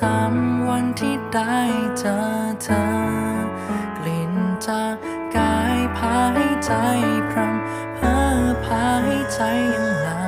จำวันที่ได้เจอเธอกลิ่นจากกายพาให้ใจพรำเพ้อพาให้ใจยังลา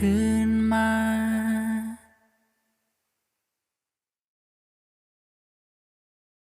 คืนมา